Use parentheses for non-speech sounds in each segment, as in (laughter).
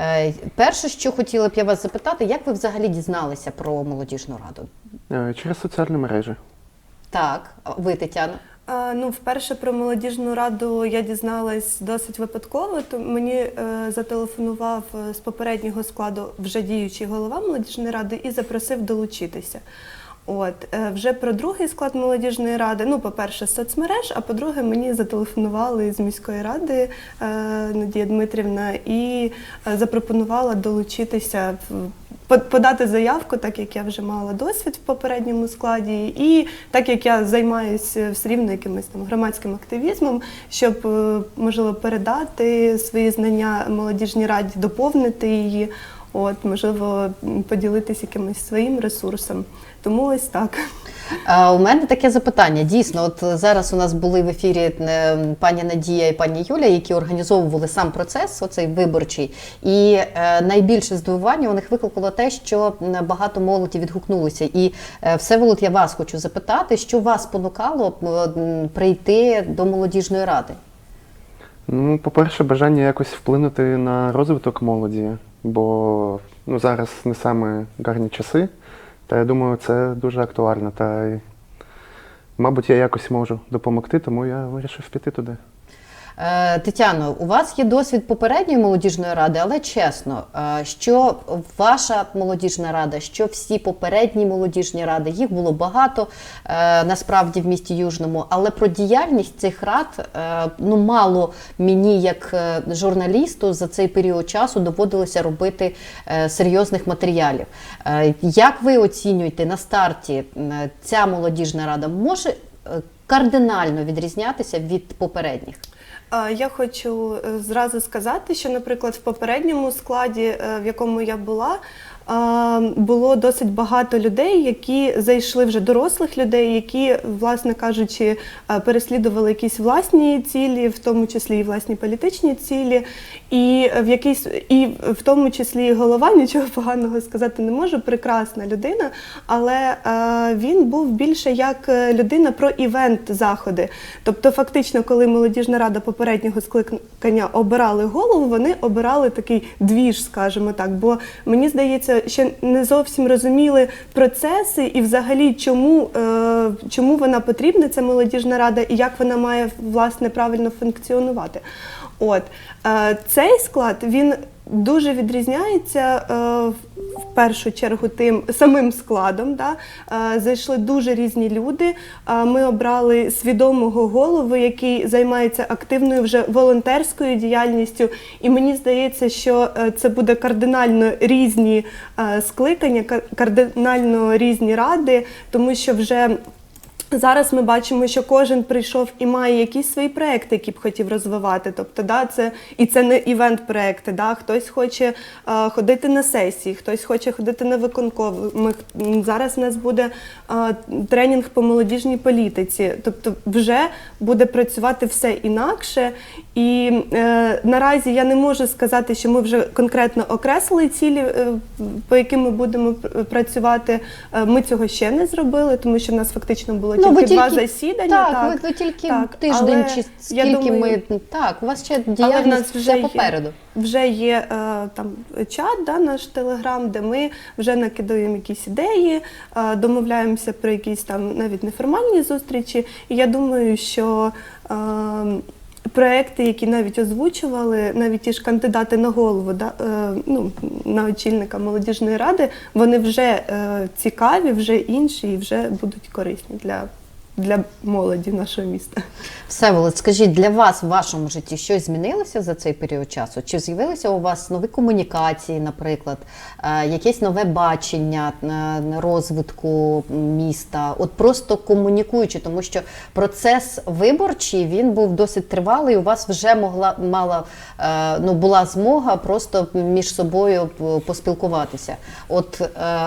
Е, Перше, що хотіла б я вас запитати, як ви взагалі дізналися про молодіжну раду? Е, Через соціальні мережі. Так, а ви, Тетяна? А, Ну, вперше про молодіжну раду я дізналась досить випадково. То мені е, зателефонував е, з попереднього складу вже діючий голова молодіжної ради і запросив долучитися. От е, вже про другий склад молодіжної ради. Ну, по-перше, соцмереж, а по-друге, мені зателефонували з міської ради е, Надія Дмитрівна і е, запропонувала долучитися в подати заявку, так як я вже мала досвід в попередньому складі, і так як я займаюся все рівно якимось там громадським активізмом, щоб можливо передати свої знання молодіжній раді, доповнити її. От, можливо, поділитися якимось своїм ресурсом. Тому ось так. Е, У мене таке запитання. Дійсно, от зараз у нас були в ефірі е, пані Надія і пані Юля, які організовували сам процес, оцей виборчий. І е, найбільше здивування у них викликало те, що багато молоді відгукнулися. І е, Всеволод, я вас хочу запитати, що вас спонукало е, прийти до молодіжної ради? Ну, по-перше, бажання якось вплинути на розвиток молоді, бо ну, зараз не саме гарні часи. Та я думаю, це дуже актуально. Та мабуть, я якось можу допомогти, тому я вирішив піти туди. Е, Тетяно, у вас є досвід попередньої молодіжної ради, але чесно, е, що ваша молодіжна рада, що всі попередні молодіжні ради, їх було багато е, насправді в місті Южному, але про діяльність цих рад ну мало мені, як журналісту, за цей період часу доводилося робити серйозних матеріалів. Як ви оцінюєте на старті ця молодіжна рада може кардинально відрізнятися від попередніх? Я хочу е, зразу сказати, що, наприклад, в попередньому складі, е, в якому я була, було досить багато людей, які зайшли вже дорослих людей, які, власне кажучи, е, переслідували якісь власні цілі, в тому числі і власні політичні цілі, і в якийсь і в тому числі і голова нічого поганого сказати не можу. Прекрасна людина, але е, він був більше як е, людина про івент заходи. Тобто, фактично, коли молодіжна рада попереднього скликання обирали голову, вони обирали такий двіж, скажімо так. Бо мені здається, ще не зовсім розуміли процеси і взагалі чому, е, чому вона потрібна, ця молодіжна рада, і як вона має власне правильно функціонувати. От е, цей склад він дуже відрізняється е, в- першу чергу тим самим складом. Да? Е, зайшли дуже різні люди. Е, ми обрали свідомого голову, який займається активною вже волонтерською діяльністю. І мені здається, що це буде кардинально різні скликання, кардинально різні ради, тому що вже. Зараз ми бачимо, що кожен прийшов і має якісь свої проекти, які б хотів розвивати. Тобто, да, це і це не івент-проекти. Да, хтось хоче е, ходити на сесії, хтось хоче ходити на виконком. Ми зараз у нас буде е, тренінг по молодіжній політиці. Тобто, вже буде працювати все інакше. І е, наразі я не можу сказати, що ми вже конкретно окреслили цілі, е, по яким ми будемо працювати. Е, ми цього ще не зробили, тому що в нас фактично було Ну, тільки тільки два засідання. Так, ви, ви тільки так. тиждень Але чи скільки думаю, ми так, у вас ще діяльність нас вже попереду. є, вже є е, там чат, да, наш телеграм, де ми вже накидаємо якісь ідеї, е, домовляємося про якісь там навіть неформальні зустрічі. І я думаю, що е, проекти, які навіть озвучували, навіть ті ж кандидати на голову, да, е, ну, на очільника молодіжної ради, вони вже е, цікаві, вже інші і вже будуть корисні для, для молоді нашого міста. Всеволод, скажіть, для вас в вашому житті щось змінилося за цей період часу? Чи з'явилися у вас нові комунікації, наприклад, е, якесь нове бачення е, розвитку міста? От просто комунікуючи, тому що процес виборчий він був досить тривалий. У вас вже могла мала е, ну була змога просто між собою поспілкуватися. От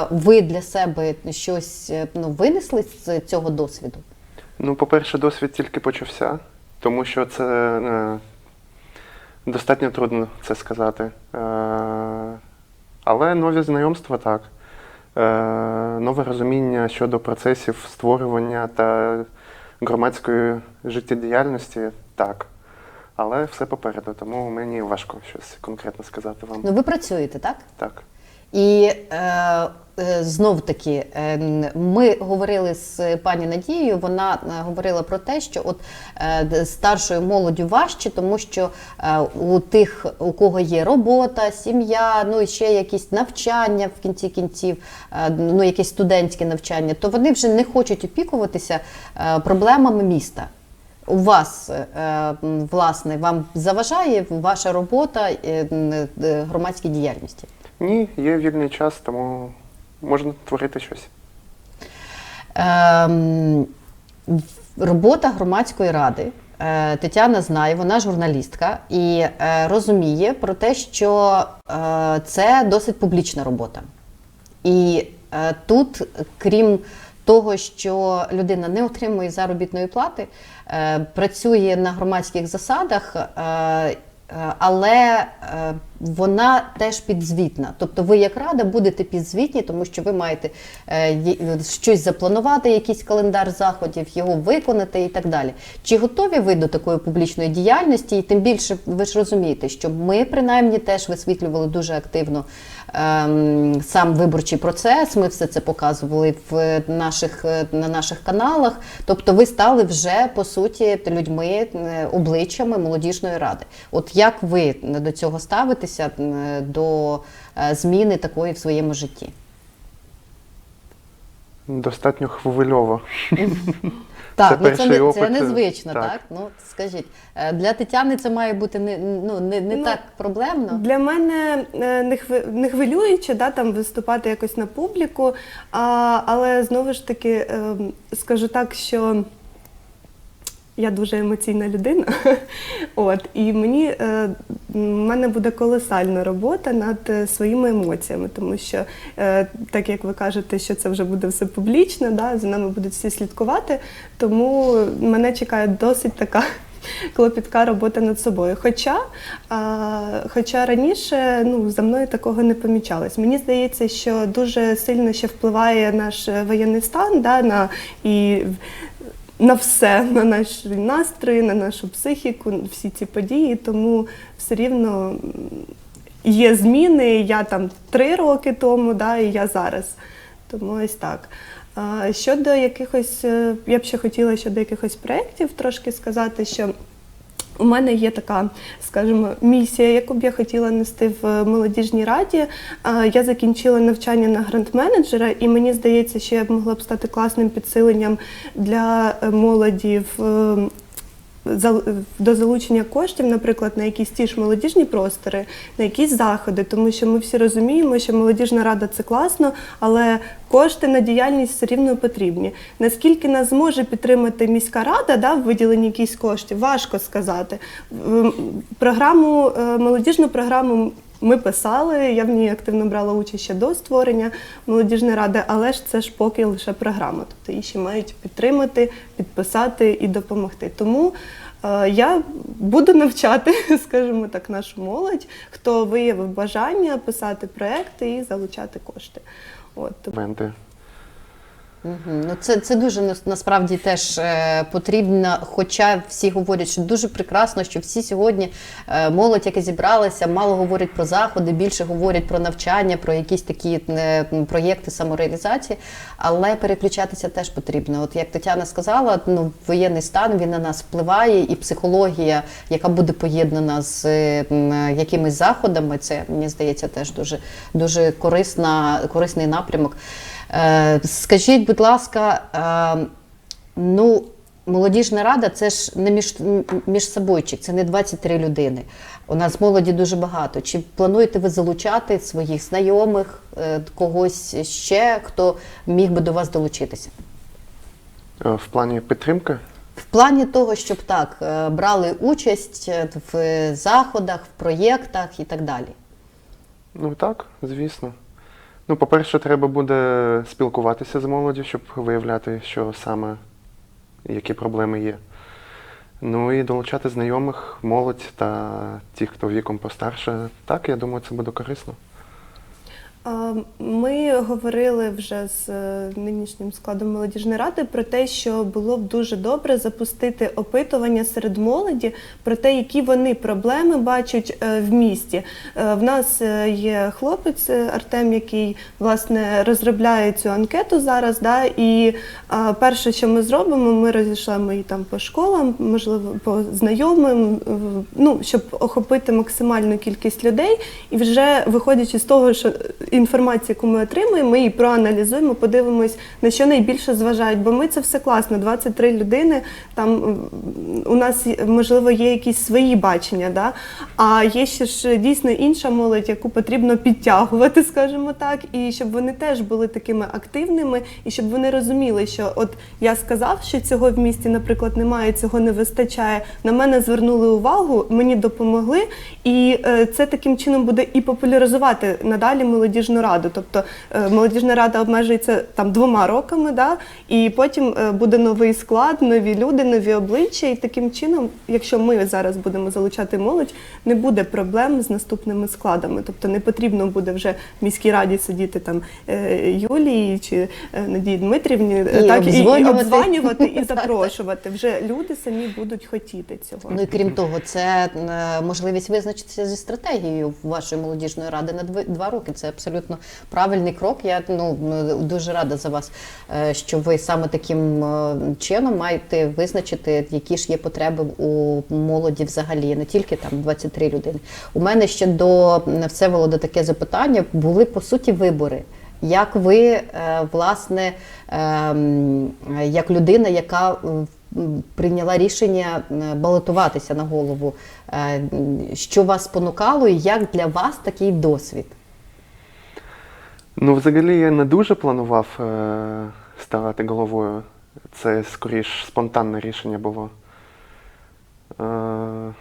ви для себе щось ну винесли з цього досвіду? Ну, по-перше, досвід тільки почався, тому що це е, достатньо трудно це сказати. Е, але нові знайомства так. Е, нове розуміння щодо процесів створювання та громадської життєдіяльності так. Але все попереду, тому мені важко щось конкретно сказати вам. Ну ви працюєте, так? Так. І е, е, знов таки е, ми говорили з пані Надією. Вона е, говорила про те, що от старшою молоддю важче, тому що у тих, у кого є робота, сім'я, ну і ще якісь навчання в кінці кінців, ну якесь студентське навчання, то вони вже не хочуть опікуватися проблемами міста. У вас, власне, вам заважає ваша робота громадській діяльності? Ні, є вільний час, тому можна творити щось. Ем, робота громадської ради. Е, Тетяна знає, вона журналістка і е, розуміє про те, що е, це досить публічна робота. І тут, крім того, що людина не отримує заробітної плати, працює на громадських засадах, але е, вона теж підзвітна. Тобто ви як рада будете підзвітні, тому що ви маєте е, щось запланувати, якийсь календар заходів, його виконати і так далі. Чи готові ви до такої публічної діяльності? І тим більше ви ж розумієте, що ми принаймні теж висвітлювали дуже активно сам виборчий процес. Ми все це показували в наших е, на наших каналах. Тобто, ви стали вже по суті людьми, е, обличчями молодіжної ради. От як ви до цього ставитеся до е, зміни такої в своєму житті? Достатньо хвильово. (laughs) Так, Це ну це, перший не, це опит, незвично, так. так. Ну скажіть, е, для Тетяни це має бути не, ну, не, не Ну, так проблемно. Для мене е, не, хви, не хвилююче да, там виступати якось на публіку, а, але знову ж таки е, скажу так, що я дуже емоційна людина. (laughs) От, і мені е, в мене буде колосальна робота над е, своїми емоціями, тому що, е, так як ви кажете, що це вже буде все публічно, да, за нами будуть всі слідкувати, тому мене чекає досить така (laughs) клопітка робота над собою. Хоча, а, хоча раніше ну, за мною такого не помічалось. Мені здається, що дуже сильно ще впливає наш е, воєнний стан да, на, і на все, на наш настрої, на нашу психіку, всі ці події, тому все рівно є зміни. Я там три роки тому, да, і я зараз. Тому ось так. Щодо якихось, е, я б ще хотіла щодо якихось проєктів трошки сказати, що у мене є така, скажімо, місія, яку б я хотіла нести в молодіжній раді. Я закінчила навчання на грант-менеджера, і мені здається, що я б могла б стати класним підсиленням для е, молоді в. До залучення коштів, наприклад, на якісь ті ж молодіжні простори, на якісь заходи, тому що ми всі розуміємо, що молодіжна рада це класно, але кошти на діяльність все рівно потрібні. Наскільки нас зможе підтримати міська рада да, в виділенні якісь коштів, важко сказати. Програму, е, молодіжну програму. Ми писали, я в ній активно брала участь ще до створення молодіжної ради, але ж це ж поки лише програма. Тобто її ще мають підтримати, підписати і допомогти. Тому е, я буду навчати, (laughs) скажімо так, нашу молодь, хто виявив бажання писати проекти і залучати кошти. От Ну, це, це дуже насправді теж е, потрібно. Хоча всі говорять, що дуже прекрасно, що всі сьогодні е, молодь, яка зібралася, мало говорять про заходи, більше говорять про навчання, про якісь такі е, проєкти самореалізації, але переключатися теж потрібно. От як Тетяна сказала, ну воєнний стан він на нас впливає, і психологія, яка буде поєднана з якимись заходами, це мені здається теж дуже дуже корисна, корисний напрямок. Е, Скажіть, будь ласка, е, ну, молодіжна рада це ж не між, між собойчик, це не 23 людини. У нас молоді дуже багато. Чи плануєте ви залучати своїх знайомих, е, когось ще, хто міг би до вас долучитися? В плані підтримки В плані того, щоб так брали участь в заходах, в проєктах і так далі. Ну так, звісно. Ну, по-перше, треба буде спілкуватися з молоддю, щоб виявляти, що саме, які проблеми є. Ну і долучати знайомих, молодь та ті, хто віком постарше. Так, я думаю, це буде корисно. Ми говорили вже з е, нинішнім складом молодіжної ради про те, що було б дуже добре запустити опитування серед молоді про те, які вони проблеми бачать е, в місті. Е, В нас є хлопець Артем, який власне розробляє цю анкету зараз. Да, і перше, що ми зробимо, ми розійшлемо її там по школам, можливо, по знайомим, ну щоб охопити максимальну кількість людей, і вже виходячи з того, що інформація, яку ми отримуємо, ми її проаналізуємо, подивимось, на що найбільше зважають. Бо ми це все класно. 23 людини. Там у нас можливо є якісь свої бачення, да? а є ще ж дійсно інша молодь, яку потрібно підтягувати, (laughs) скажімо так, і щоб вони теж були такими активними, і щоб вони розуміли, що от я сказав, що цього в місті, наприклад, немає, цього не вистачає. На мене звернули увагу, мені допомогли, і е, це таким чином буде і популяризувати надалі молодіжну раду. Тобто е, молодіжна рада обмежується там двома роками, да, і потім е, буде новий склад, нові люди, нові обличчя. І таким чином, якщо ми зараз будемо залучати молодь, не буде проблем з наступними складами. Тобто не потрібно буде вже в міській раді сидіти там е, Юлії чи Надії Дмитрівні, І так і, і обдзвонювати. і (laughs) запрошувати. Вже люди самі будуть хотіти цього. Ну і крім того, це можливість визначитися зі стратегією вашої молодіжної ради на два роки. Це абсолютно правильний крок. Я ну дуже рада за вас, е, що ви саме таким е, чином маєте визначити, які ж є потреби у молоді взагалі, не тільки там 23 людини. У мене ще до Всеволода таке запитання. Були по суті вибори. Як ви, е, власне, ем, як людина, яка прийняла рішення балотуватися на голову, що вас спонукало і як для вас такий досвід? Ну, взагалі, я не дуже планував е, ставати головою. Це скоріш спонтанне рішення було. Е,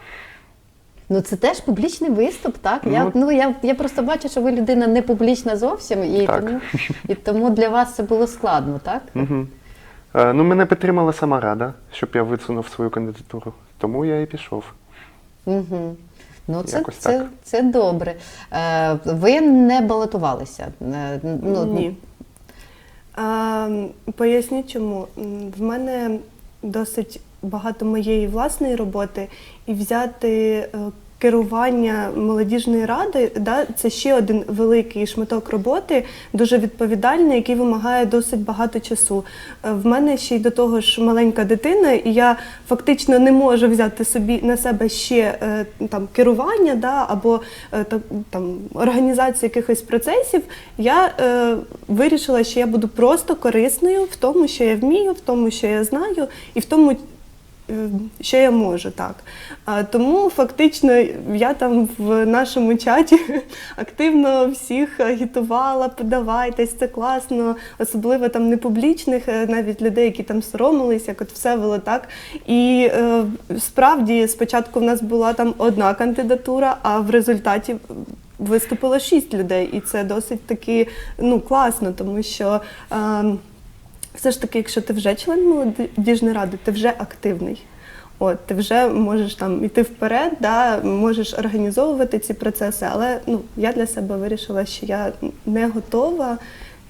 Ну це теж публічний виступ, так? Я, Ну, ну, я, я просто бачу, що ви людина не публічна зовсім, і, Так. тому, і тому для вас це було складно, так? угу. е, ну, мене підтримала сама рада, щоб я висунув свою кандидатуру. Тому я і пішов. Угу. Ну, це, Якось це, так. це добре. Е, ви не балотувалися. Е, ну, Ні. А, поясню чому. В мене досить багато моєї власної роботи, і взяти е, керування молодіжної ради да, це ще один великий шматок роботи, дуже відповідальний, який вимагає досить багато часу. Е, В мене ще й до того ж маленька дитина, і я фактично не можу взяти собі на себе ще е, там керування да, або е, там організацію якихось процесів. Я е, вирішила, що я буду просто корисною в тому, що я вмію, в тому, що я знаю, і в тому. Е, Що я можу, так. Тому фактично я там в нашому чаті (laughs) активно всіх агітувала, подавайтесь, це класно, особливо там не публічних, е, навіть людей, які там соромились, як от все було так. І е, справді спочатку в нас була там одна кандидатура, а в результаті виступило шість людей, і це досить таки ну, класно, тому що. Е, все ж таки, якщо ти вже член молодіжної ради, ти вже активний. От, ти вже можеш там іти вперед, да, можеш організовувати ці процеси, але ну, я для себе вирішила, що я не готова,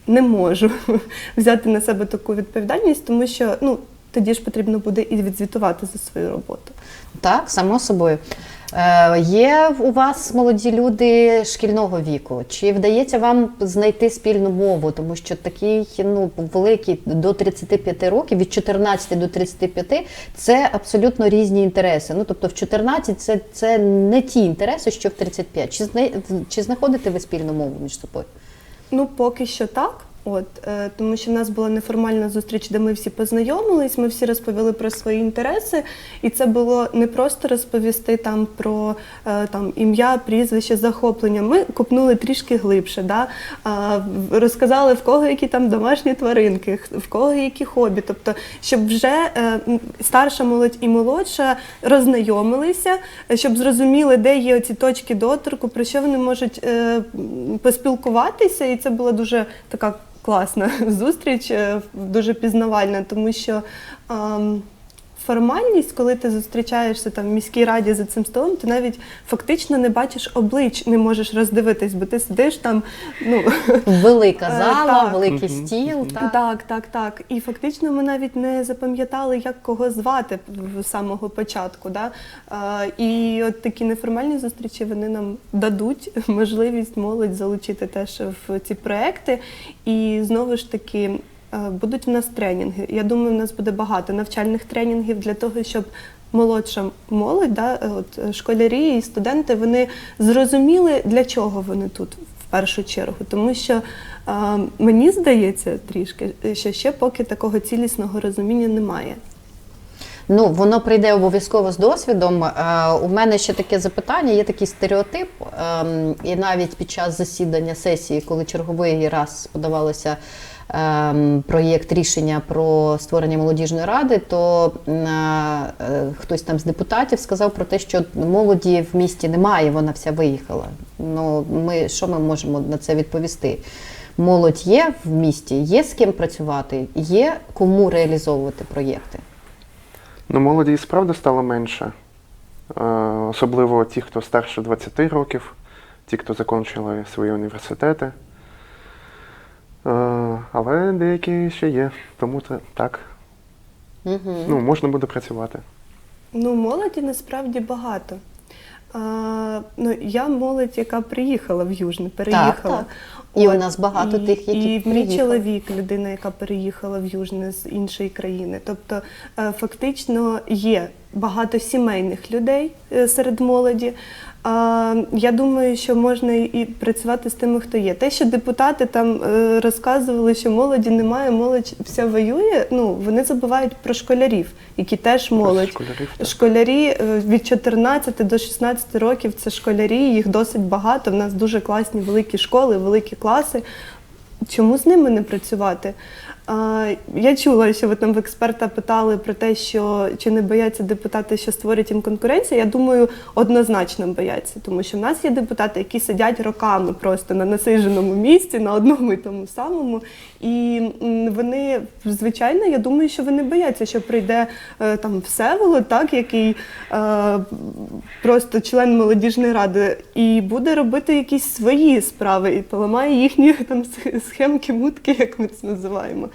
не можу (laughs) взяти на себе таку відповідальність, тому що ну, тоді ж потрібно буде і відзвітувати за свою роботу. Так, само собою. Е, є у вас молоді люди шкільного віку. Чи вдається вам знайти спільну мову? Тому що такий ну, великий до 35 років, від 14 до 35 це абсолютно різні інтереси. Ну, тобто в 14 це, це не ті інтереси, що в 35. Чи, чи знаходите ви спільну мову між собою? Ну, поки що так. От, е, тому що в нас була неформальна зустріч, де ми всі познайомились, ми всі розповіли про свої інтереси, і це було не просто розповісти там про е, там ім'я, прізвище, захоплення. Ми копнули трішки глибше, да? в- розказали в кого які там домашні тваринки, в кого які хобі. Тобто, щоб вже е, старша молодь і молодша роззнайомилися, е, щоб зрозуміли, де є оці точки доторку, про що вони можуть е, поспілкуватися, і це була дуже така класна (laughs) зустріч, е, дуже пізнавальна, тому що ем, формальність, коли ти зустрічаєшся там в міській раді за цим столом, ти навіть фактично не бачиш облич, не можеш роздивитись, бо ти сидиш там. Ну (laughs) Велика Е, зала, так. великий стіл. Так. так, так, так. І фактично ми навіть не запам'ятали, як кого звати в- з самого початку. Да? Е, І от такі неформальні зустрічі вони нам дадуть можливість молодь залучити теж в ці проекти. І знову ж таки. Е, Будуть в нас тренінги. Я думаю, в нас буде багато навчальних тренінгів для того, щоб молодша молодь, да, е, от е, школярі і студенти, вони зрозуміли, для чого вони тут в першу чергу. Тому що е, мені здається трішки, що ще поки такого цілісного розуміння немає. Ну, воно прийде обов'язково з досвідом. Е, у мене ще таке запитання, є такий стереотип, ем, і навіть під час засідання сесії, коли черговий раз подавалося проєкт рішення про створення молодіжної ради, то е, хтось там з депутатів сказав про те, що молоді в місті немає, вона вся виїхала. Ну, ми що ми можемо на це відповісти? Молодь є в місті, є з ким працювати, є кому реалізовувати проєкти. Ну, молоді і справді стало менше. Е, Особливо ті, хто старше 20 років, ті, хто закінчили свої університети. Але деякі ще є, тому це так. Угу. Ну, можна буде працювати. Ну, молоді насправді багато. А, ну, я молодь, яка приїхала в Южне, переїхала. так. І у нас багато тих, які і мій чоловік, людина, яка переїхала в Южне з іншої країни. Тобто, е, фактично є багато сімейних людей е, серед молоді. Я думаю, що можна і працювати з тими, хто є. Те, що депутати там е, розказували, що молоді немає, молодь вся воює. Ну вони забувають про школярів, які теж молодь. школярів, так. Школярі від 14 до 16 років це школярі, їх досить багато. В нас дуже класні великі школи, великі класи. Чому з ними не працювати? Я чула, що ви там в експерта питали про те, що чи не бояться депутати, що створять їм конкуренцію. Я думаю, однозначно бояться, тому що в нас є депутати, які сидять роками просто на насиженому місці, на одному і тому самому. І вони, звичайно, я думаю, що вони бояться, що прийде е, там Всеволод, так, який е, просто член молодіжної ради, і буде робити якісь свої справи і поламає їхні (laughs) там схемки, мутки, як ми це називаємо.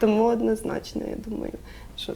Тому однозначно, я думаю, що